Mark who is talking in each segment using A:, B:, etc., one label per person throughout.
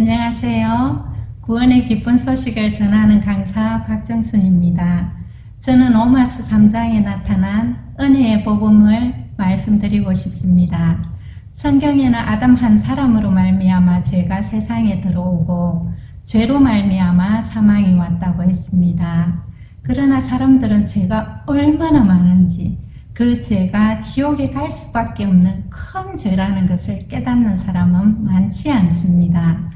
A: 안녕하세요. 구원의 기쁜 소식을 전하는 강사 박정순입니다. 저는 오마스 3장에 나타난 은혜의 복음을 말씀드리고 싶습니다. 성경에는 아담 한 사람으로 말미암아 죄가 세상에 들어오고 죄로 말미암아 사망이 왔다고 했습니다. 그러나 사람들은 죄가 얼마나 많은지 그 죄가 지옥에 갈 수밖에 없는 큰 죄라는 것을 깨닫는 사람은 많지 않습니다.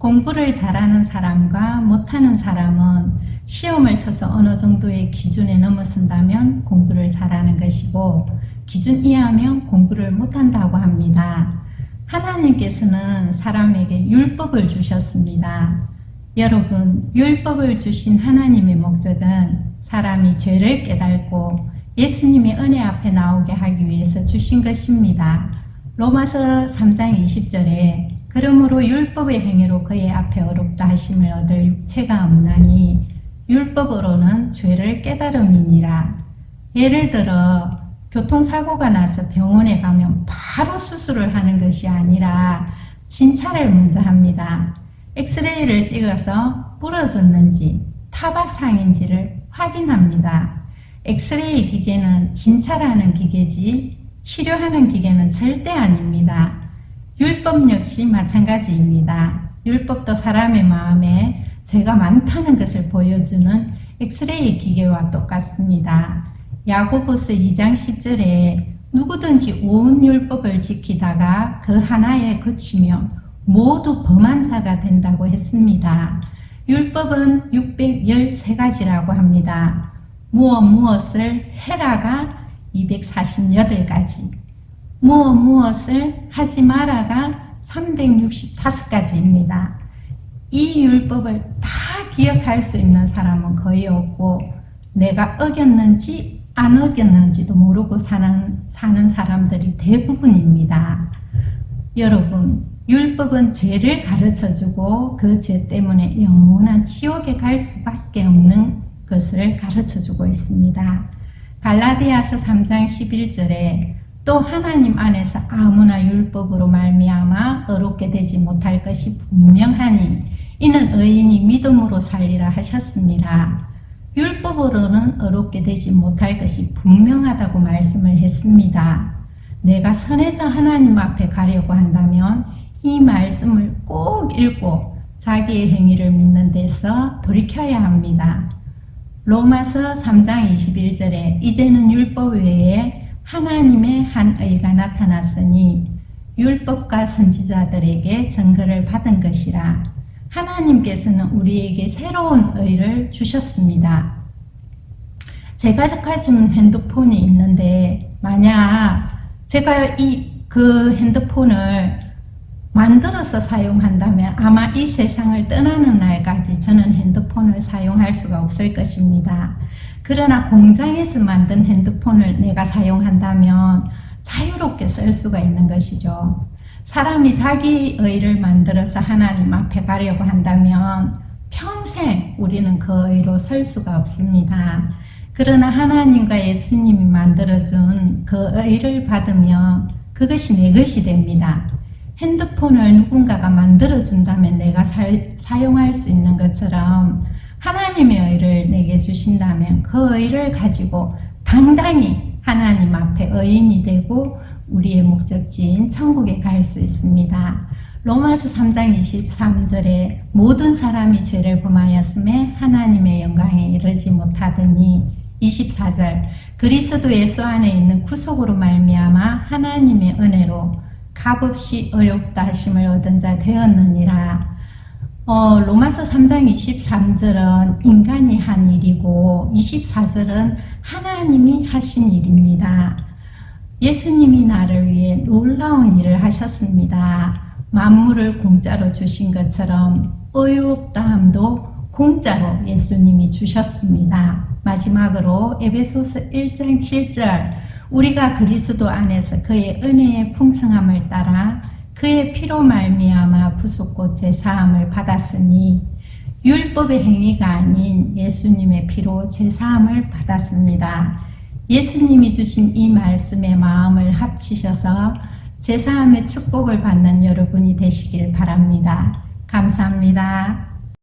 A: 공부를 잘하는 사람과 못하는 사람은 시험을 쳐서 어느 정도의 기준에 넘어선다면 공부를 잘하는 것이고 기준 이하면 공부를 못한다고 합니다. 하나님께서는 사람에게 율법을 주셨습니다. 여러분, 율법을 주신 하나님의 목적은 사람이 죄를 깨닫고 예수님의 은혜 앞에 나오게 하기 위해서 주신 것입니다. 로마서 3장 20절에 그러므로 율법의 행위로 그의 앞에 어렵다 하심을 얻을 육체가 없나니 율법으로는 죄를 깨달음이니라. 예를 들어 교통사고가 나서 병원에 가면 바로 수술을 하는 것이 아니라 진찰을 먼저 합니다. 엑스레이를 찍어서 부러졌는지 타박상인지를 확인합니다. 엑스레이 기계는 진찰하는 기계지 치료하는 기계는 절대 아닙니다. 율법 역시 마찬가지입니다. 율법도 사람의 마음에 죄가 많다는 것을 보여주는 엑스레이 기계와 똑같습니다. 야고보스 2장 10절에 누구든지 온 율법을 지키다가 그 하나에 그치면 모두 범한 자가 된다고 했습니다. 율법은 613가지라고 합니다. 무엇 무엇을 해라가 248가지, 무엇 무엇을 하지 마라가 365가지입니다. 이 율법을 다 기억할 수 있는 사람은 거의 없고 내가 어겼는지 안 어겼는지도 모르고 사는, 사는 사람들이 대부분입니다. 여러분, 율법은 죄를 가르쳐 주고 그 죄 때문에 영원한 지옥에 갈 수밖에 없는 것을 가르쳐 주고 있습니다. 갈라디아서 3장 11절에 또 하나님 안에서 아무나 율법으로 말미암아 어렵게 되지 못할 것이 분명하니 이는 의인이 믿음으로 살리라 하셨습니다. 율법으로는 어렵게 되지 못할 것이 분명하다고 말씀을 했습니다. 내가 선에서 하나님 앞에 가려고 한다면 이 말씀을 꼭 읽고 자기의 행위를 믿는 데서 돌이켜야 합니다. 로마서 3장 21절에 이제는 율법 외에 하나님의 한 의가 나타났으니 율법과 선지자들에게 증거를 받은 것이라 하나님께서는 우리에게 새로운 의를 주셨습니다. 제가 가진 핸드폰이 있는데 만약 제가 이 그 핸드폰을 만들어서 사용한다면 아마 이 세상을 떠나는 날까지 저는 핸드폰을 사용할 수가 없을 것입니다. 그러나 공장에서 만든 핸드폰을 내가 사용한다면 자유롭게 쓸 수가 있는 것이죠. 사람이 자기 의를 만들어서 하나님 앞에 가려고 한다면 평생 우리는 그 의로 쓸 수가 없습니다. 그러나 하나님과 예수님이 만들어준 그 의를 받으면 그것이 내 것이 됩니다. 핸드폰을 누군가가 만들어준다면 내가 사, 사용할 수 있는 것처럼 하나님의 의를 내게 주신다면 그 의를 가지고 당당히 하나님 앞에 의인이 되고 우리의 목적지인 천국에 갈 수 있습니다. 로마서 3장 23절에 모든 사람이 죄를 범하였음에 하나님의 영광에 이르지 못하더니 24절 그리스도 예수 안에 있는 구속으로 말미암아 하나님의 은혜로 값없이 어렵다 하심을 얻은 자 되었느니라. 어, 로마서 3장 23절은 인간이 한 일이고 24절은 하나님이 하신 일입니다. 예수님이 나를 위해 놀라운 일을 하셨습니다. 만물을 공짜로 주신 것처럼 의롭다함도 공짜로 예수님이 주셨습니다. 마지막으로 에베소서 1장 7절 우리가 그리스도 안에서 그의 은혜의 풍성함을 따라 그의 피로 말미암아 부속고 제사함을 받았으니 율법의 행위가 아닌 예수님의 피로 제사함을 받았습니다. 예수님이 주신 이 말씀에 마음을 합치셔서 제사함의 축복을 받는 여러분이 되시길 바랍니다. 감사합니다.